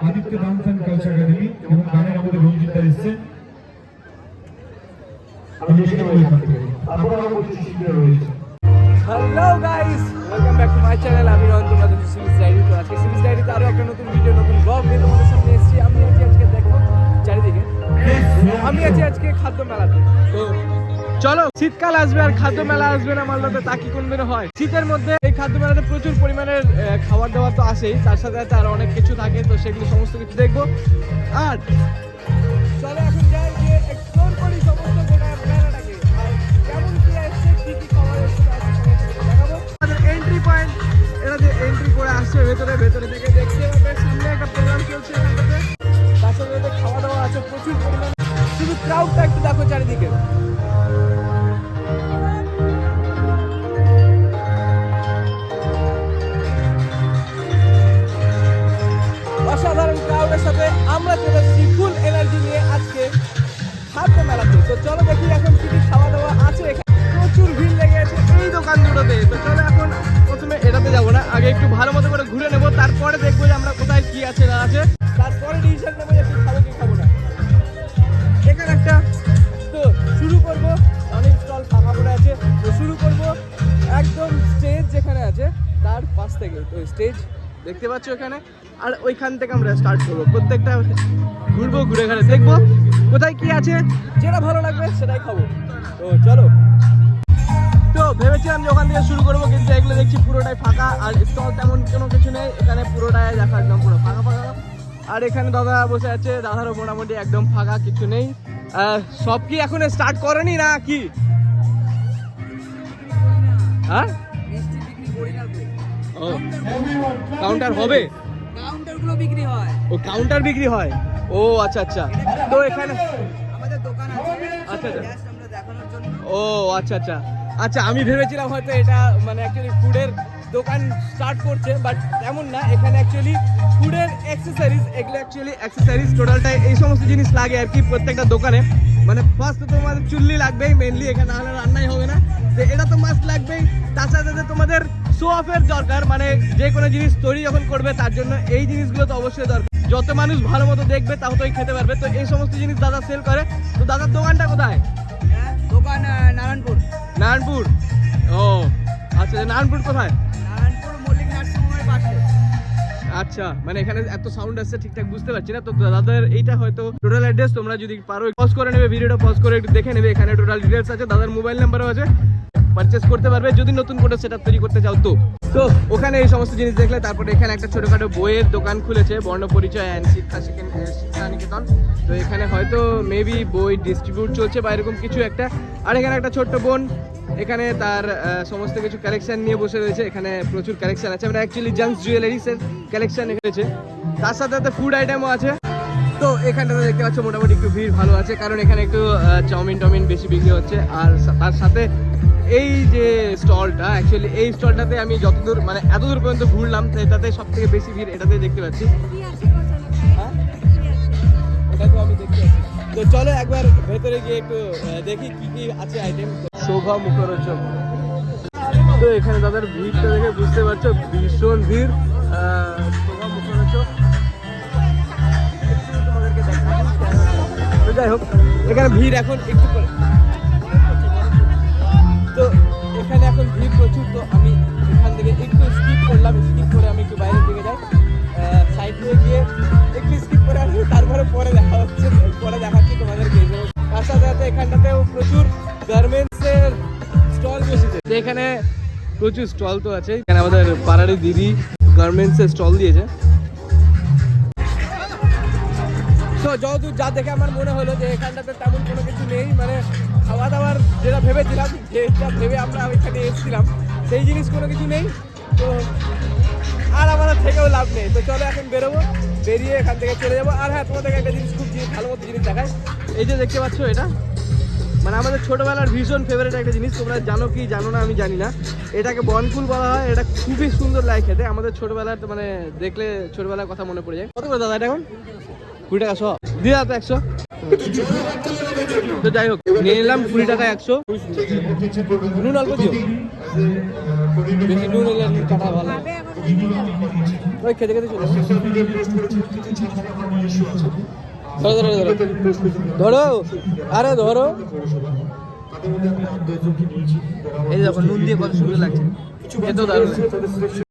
Aditya dance and culture academy এবং গানের আমাদের রঞ্জিতা এসছে hello guys welcome back to my channel আমি রঞ্জন তোমাদের সিরিজ ডায়েরি তো আজকে সিরিজ ডায়েরিতে আরও একটা নতুন ভিডিও নতুন ব্লগ নিয়ে তোমাদের সামনে এসেছি। আমি আছি আজকে দেখো চারিদিকে। আমি আছি আজকে খাদ্য মেলাতে তো চলো, শীতকাল আসবে আর খাদ্য মেলা আসবে না মালদাতে, তা কি কোনদিনও হয়? শীতের মধ্যে এই খাদ্য মেলাতে প্রচুর পরিমাণের খাবার দাবার তো আসেই তার সাথে সাথে আরও অনেক কিছু থাকে, তো সেগুলো সমস্ত কিছু দেখব। আর চলো এখন এন্ট্রি পয়েন্ট এটা যে এন্ট্রি করে আসছে ভেতরে ভেতরে থেকে দেখতে পাবে সামনে একটা প্রোগ্রাম চলছে এখানটাতে। তার সাথে খাওয়া দাওয়া আছে, প্রচুর পরিমাণে। শুধু ক্রাউডটা একটু দেখো চারিদিকে। আমরা চলে এসেছি ফুল এনার্জি নিয়ে আজকে খাদ্য মেলাতে। তো চলো দেখি এখন কি কি খাওয়া দাওয়া আছে এখানে। প্রচুর ভিড় লেগে আছে এই দোকান দুটোতে। তো চলো এখন প্রথমে এটাতে যাব না, আগে একটু ভালো মতো করে ঘুরে নেব, তারপরে দেখব যে আমরা কোথায় কি আছে না আছে। তারপরে ডিসিশন নেব যে খাব কি খাব না। এখানে একটা তো শুরু করব অনেক স্টল ফাঁকা পড়ে আছে। তো শুরু করব একদম স্টেজ যেখানে আছে, তার পাশ থেকে তো স্টেজ দেখতে পাচ্ছ এখানে? আর ওইখান থেকে আমরা স্টার্ট করব। প্রত্যেকটা ঘুরবো, ঘুরে ঘুরে দেখব। কোথায় কি আছে? যেটা ভালো লাগবে সেটাই খাব। তো চলো। তো ভেবেছিলাম যে ওখান থেকে শুরু করব, কিন্তু এগুলো দেখছি পুরোটাই ফাঁকা, আর স্টল তেমন কোনো কিছু নেই। এখানে পুরোটাই দেখা একদম পুরো ফাঁকা ফাঁকা। আর এখানে দাদা বসে আছে, দাদারও মোটামুটি একদম ফাঁকা, কিছু নেই। সব কি এখন স্টার্ট করেনি না কি? হ্যাঁ? কাউন্টার হবে? কাউন্টারগুলো বিক্রি হয়। ও কাউন্টার বিক্রি হয়? ও আচ্ছা আচ্ছা। তো এখানে আমাদের দোকান আছে। আচ্ছা আচ্ছা। ও আচ্ছা আচ্ছা। আচ্ছা আমি ভেবেছিলাম হয়তো এটা মানে অ্যাকচুয়ালি ফুডের দোকান স্টার্ট করছে বাট তেমন না এখানে অ্যাকচুয়ালি ফুডের অ্যাক্সেসরিজ এগুলো অ্যাকচুয়ালি অ্যাক্সেসারিজ টোটালটাই এই সমস্ত জিনিস লাগে আর কি প্রত্যেকটা দোকানে। মানে ফার্স্ট তো তোমাদের চুল্লি লাগবেই মেনলি এখানে নাহলে রান্নাই হবে না। তো এটা তো মাস্ট লাগবেই। তার সাথে তোমাদের শো অফের দরকার মানে যে কোনো জিনিস তৈরি যখন করবে তার জন্য এই জিনিসগুলো তো অবশ্যই দরকার। যত মানুষ ভালো মতো দেখবে তাও ততই খেতে পারবে। তো এই সমস্ত জিনিস দাদা সেল করে। তো দাদার দোকানটা কোথায়? হ্যাঁ দোকান নারায়ণপুর। নারায়ণপুর? ও আচ্ছা নারায়ণপুর কোথায়? আচ্ছা মানে এখানে এত সাউন্ড আসছে, ঠিকঠাক বুঝতে পারছি না। তো দাদার এইটা হয়তো টোটাল অ্যাড্রেস তোমরা যদি পারো পজ করে নেবে ভিডিওটা পজ করে একটু দেখে নেবে। এখানে টোটাল ডিটেলস আছে, দাদার মোবাইল নাম্বারও আছে। পারচেস করতে পারবে যদি নতুন করে সেটা তৈরি করতে চাও তো। তো ওখানে এই সমস্ত জিনিস দেখলে তারপরে এখানে একটা ছোটখাটো বইয়ের দোকান খুলেছে বর্ণ পরিচয় অ্যান্ড শিক্ষা শিক্ষা নিকেতন। তো এখানে হয়তো মেবি বই ডিস্ট্রিবিউট চলছে বা এরকম কিছু একটা। আর এখানে একটা ছোট্ট বোন, এখানে তার সমস্ত কিছু কালেকশন নিয়ে বসে রয়েছে। এখানে প্রচুর কালেকশন আছে। আমরা অ্যাকচুয়ালি জান্স জুয়েলারিসের কালেকশন এসেছে তার সাথে সাথে ফুড আইটেমও আছে। তো এখানটাতে দেখতে পাচ্ছ, মোটামুটি একটু ভিড় ভালো আছে, কারণ এখানে একটু চাউমিন টাউমিন বেশি বিক্রি হচ্ছে। আর তার সাথে এই যে স্টলটা অ্যাকচুয়ালি এই স্টলটাতে আমি যতদূর মানে এতদূর পর্যন্ত ঘুরলাম এটাতে সব থেকে বেশি ভিড় এটাতে দেখতে পাচ্ছি। দেখতে পাচ্ছি তো চলো একবার ভেতরে গিয়ে একটু দেখি কি কি আছে আইটেম শোভা মুখরোচক। তো এখানে তাদের ভিড়টা দেখে বুঝতে পারছ, ভীষণ ভিড়। যাই হোক, এখানে ভিড় এখন একটু তো এখানে এখন ভিড় প্রচুর, তো আমি এখান থেকে একটু স্কিপ করলাম স্কিপ করে আমি একটু বাইরের দিকে যাই। সাইড দিয়ে গিয়ে একটু স্কিপ করে আসি, তারপরে পরে দেখা হচ্ছে। পরে দেখাচ্ছি তোমাদেরকে তার সাথে সাথে এখানটাতেও প্রচুর গার্মেন্টসের স্টল বসেছে এখানে প্রচুর স্টল তো আছে এখানে আমাদের পাড়ারই দিদি গার্মেন্টসের স্টল দিয়েছে। তো যতদূর যা দেখে আমার মনে হলো যে এখানটাতে তেমন কোনো কিছু নেই মানে খাওয়া দাওয়ার যেটা ভেবেছিলাম যেটা ভেবে আমরা এখানে এসেছিলাম, সেই জিনিস কোনো কিছু নেই। তো আর আমার থেকেও লাভ নেই। তো চলো এখন বেরোবো, বেরিয়ে এখান থেকে চলে যাব। আর হ্যাঁ তোমাদেরকে একটা জিনিস খুব জিনিস, ভালো মতো জিনিস দেখায় এই যে দেখতে পাচ্ছ এটা মানে আমাদের ছোটবেলার ভীষণ ফেভারিট একটা জিনিস, তোমরা জানো কি জানো না আমি জানি না। এটাকে বনফুল বলা হয়, এটা খুবই সুন্দর লাগে খেতে। আমাদের ছোটবেলার মানে দেখলে ছোটবেলার কথা মনে পড়ে যায়। কত করে দাদা এটা এখন? কুড়ি টাকা শো দিয়ে দাও তো একশো। তো যাই হোক, নিয়ে নিলাম কুড়ি টাকা একশো। নুন অল্প দিও। বেশি নুন এলে কাটা ভালো। ওই খেতে খেতে চলে ধরো ধরো ধরো। ধরো, আরে ধরো। এই দেখো, নুন দিয়ে কত সুন্দর লাগছে। খেতেও দারুণ